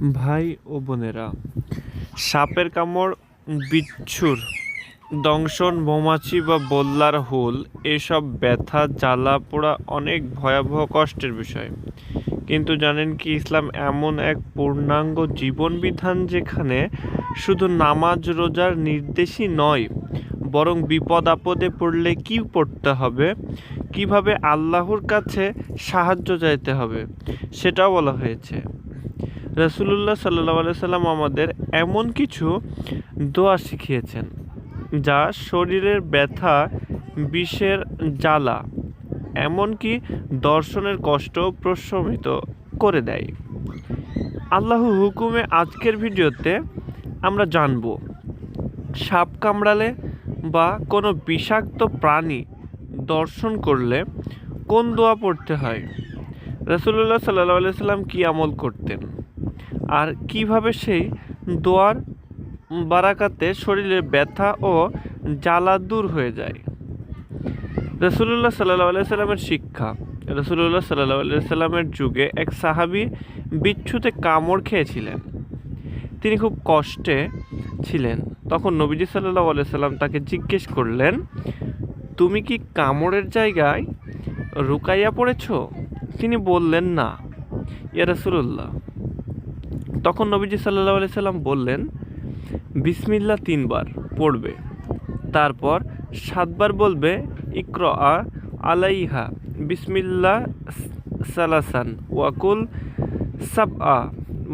ভাই ও বোনেরা, সাপের কামড়, বিচ্ছুর, দংশন, মৌমাছি বা বল্লার হুল, এসব ব্যথা, জ্বালা পোড়া অনেক ভয়াবহ কষ্টের বিষয়। কিন্তু জানেন কি, ইসলাম এমন এক পূর্ণাঙ্গ জীবন বিধান যেখানে শুধু নামাজ রোজার নির্দেশই নয়, বরং বিপদ আপদে পড়লে কি পড়তে হবে? কীভাবে আল্লাহর কাছে সাহায্য চাইতে হবে? সেটাও বলা হয়েছে। রসুল্লাহ সাল্লাহ সাল্লাম আমাদের এমন কিছু দোয়া শিখিয়েছেন, যা শরীরের ব্যথা, বিষের জ্বালা, এমনকি দর্শনের কষ্ট প্রশমিত করে দেয়। আল্লাহ হুকুমে আজকের ভিডিওতে আমরা জানব, সাপ কামড়ালে বা কোনো বিষাক্ত প্রাণী দর্শন করলে কোন দোয়া পড়তে হয়? রসুল্লাহ সাল্লাহ সাল্লাম কী আমল করতেন? আর কীভাবে সেই দোয়ার বারাকাতে শরীরের ব্যথা ও জ্বালা দূর হয়ে যায়? রসুল্লাহ সাল্লাহ সাল্লামের শিক্ষা। রসুল্লাহ সাল্লাহ সাল্লামের যুগে এক সাহাবি বিচ্ছুতে কামড় খেয়েছিলেন। তিনি খুব কষ্টে ছিলেন। তখন নবীজি সাল্লাহ সাল্লাম তাকে জিজ্ঞেস করলেন, তুমি কি কামড়ের জায়গায় রুকাইয়া পড়েছ? তিনি বললেন, না, ইয়া রসুল্লাহ তখন নবীজি সাল্লাহ আলি সাল্লাম বললেন বিসমিল্লা তিনবার পড়বে। তারপর সাতবার বলবে ইক্র আ আলাইহা বিসমিল্লা সালাসান ওয়াকুল সাব আ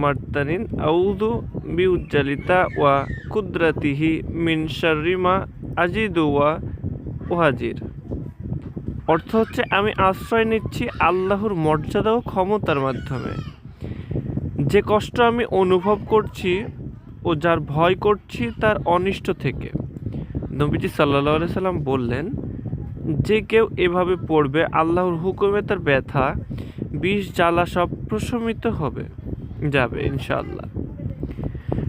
মার্তানিন আউদু বিউজ্জালিতা ওয়া কুদরাতিহি মিন শারিমা আজিদু ওয়া ওহাজির অর্থ হচ্ছে আমি আশ্রয় নিচ্ছি আল্লাহর মর্যাদা ও ক্ষমতার মাধ্যমে। যে কষ্ট আমি অনুভব করছি ও যার ভয় করছি তার অনিষ্ট থেকে। নবীজি সাল্লাহ সাল্লাম বললেন, যে কেউ এভাবে পড়বে, আল্লাহর হুকুমে তার ব্যথা, বিষ, জ্বালা সব প্রশমিত হবে, যাবে ইনশাআল্লাহ।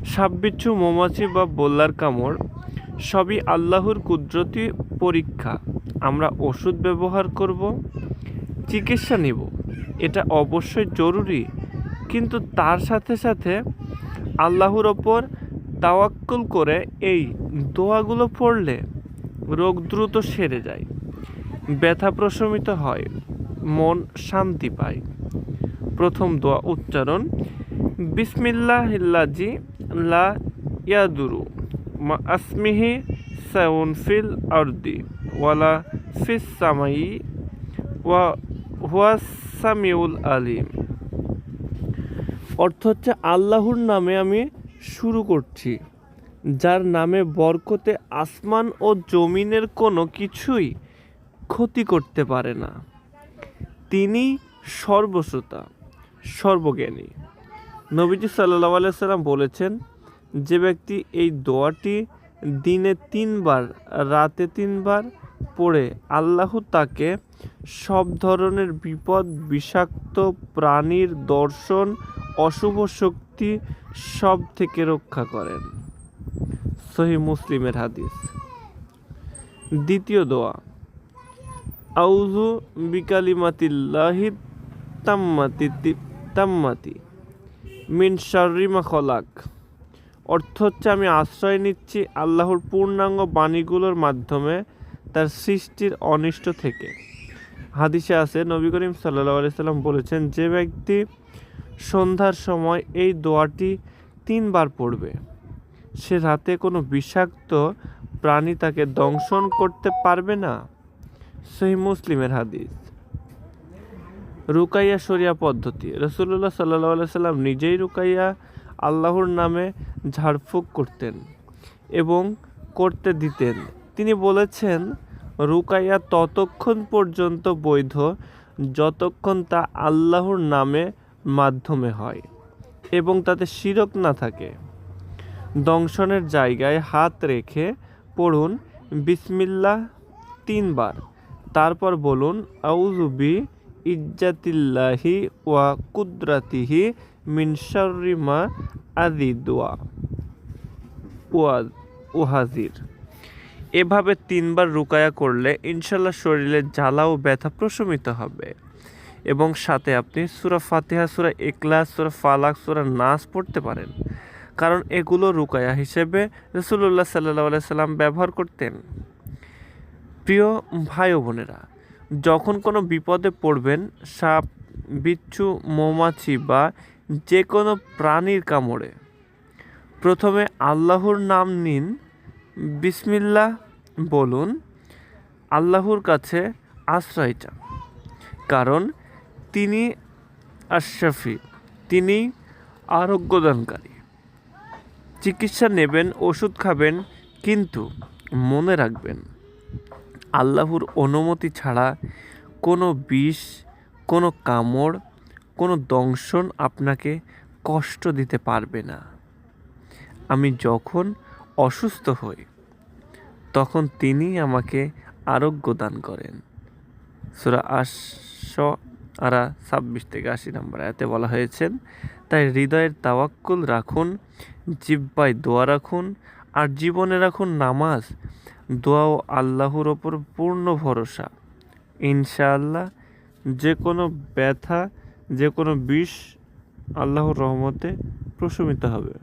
সাববিচ্ছু মৌমাছি বা বল্লার কামড় সবই আল্লাহর কুদরতি পরীক্ষা। আমরা ওষুধ ব্যবহার করব, চিকিৎসা নিব, এটা অবশ্যই জরুরি কিন্তু তার সাথে সাথে আল্লাহর ওপর তাওয়াক্কুল করে এই দোয়াগুলো পড়লে রোগ দ্রুত সেরে যায়, ব্যথা প্রশমিত হয়, মন শান্তি পায়। প্রথম দোয়া উচ্চারণ, বিসমিল্লাহিল্লাজি লা ইয়াদুরু মা আসমিহি সাউন ফিল আরদি ওয়ালা ফিস সামাই ওয়া হুয়া সামিউল আলিম। অর্থ হচ্ছে আল্লাহর নামে আমি শুরু করছি, যার নামে বরকতে আসমান ও জমিনের কোনো কিছুই ক্ষতি করতে পারে না। তিনি সর্বশ্রোতা, সর্বজ্ঞানী। নবীজি সাল্লাহ আলাইসাল্লাম বলেছেন, যে ব্যক্তি এই দোয়াটি দিনে তিনবার, রাতে তিনবার পড়ে আল্লাহ তাকে সব ধরনের বিপদ, বিষাক্ত প্রাণীর দর্শন অশুভ শক্তি সব থেকে রক্ষা করেন। সহি মুসলিমের হাদিস। দ্বিতীয় দোয়া আউজু বিকালিমাতিল্লাহি তাম্মাতি তাম্মাতি মিন শারিমা খলাক। অর্থ হচ্ছে আমি আশ্রয় নিচ্ছি আল্লাহর পূর্ণাঙ্গ বাণীগুলোর মাধ্যমে তার সৃষ্টির অনিষ্ট থেকে। হাদিসে আছে, নবী করিম সাল্লাহ সাল্লাম বলেছেন, যে ব্যক্তি সন্ধ্যার সময় এই দোয়াটি তিনবার পড়বে। সে রাতে কোনো বিষাক্ত প্রাণী তাকে দংশন করতে পারবে না। সেই মুসলিমের হাদিস। রুকাইয়া শরিয়া পদ্ধতি। রসুল্লাহ সাল্লাহ সাল্লাম নিজেই রুকাইয়া আল্লাহর নামে ঝাড়ফুঁক করতেন এবং করতে দিতেন। তিনি বলেছেন, রুকাইয়া ততক্ষণ পর্যন্ত বৈধ যতক্ষণ তা আল্লাহর নামে মাধ্যমে হয় এবং তাতে শিরক না থাকে। দংশনের জায়গায় হাত রেখে পড়ুন বিসমিল্লাহ তিনবার। তারপর বলুন আউজুবি ইজ্জাতিল্লাহি ওয়া কুদরাতিহি মিন শাররিমা আদি ওয়া ওহাজির এভাবে তিনবার রুকায়া করলে ইনশাল্লাহ শরীরে জ্বালা ও ব্যথা প্রশমিত হবে। এবং সাথে আপনি সুরা ফাতিহা, সুরা এক্লাস সুরা ফালাক, সুরা নাস পড়তে পারেন। কারণ এগুলো রুকায়া হিসেবে রসুল্লাহ সাল্লাহ সাল্লাম ব্যবহার করতেন। প্রিয় ভাই বোনেরা, যখন কোনো বিপদে পড়বেন, সাপ, বিচ্ছু, মৌমাছি বা যে কোনো প্রাণীর কামড়ে, প্রথমে আল্লাহর নাম নিন, বিসমিল্লাহ বলুন, আল্লাহর কাছে আশ্রয় চান। কারণ তিনি আশরাফি। তিনি আরোগ্যদানকারী। চিকিৎসা নেবেন, ওষুধ খাবেন, কিন্তু মনে রাখবেন, আল্লাহর অনুমতি ছাড়া কোনো বিষ, কোনো কামড়, কোনো দংশন আপনাকে কষ্ট দিতে পারবে না। আমি যখন অসুস্থ হই, তখন তিনি আমাকে আরোগ্য দান করেন। সুরা আশ আরা ছাব্বিশ থেকে আশি নম্বর এতে বলা হয়েছেন, তাই হৃদয়ের তাওয়াক্কুল রাখুন জিব্বায় দোয়া রাখুন আর জীবনে রাখুন নামাজ। দোয়া ও আল্লাহর ওপর পূর্ণ ভরসা। ইনশাআল্লাহ যে কোনো ব্যথা যে কোনো বিষ আল্লাহর রহমতে প্রশমিত হবে।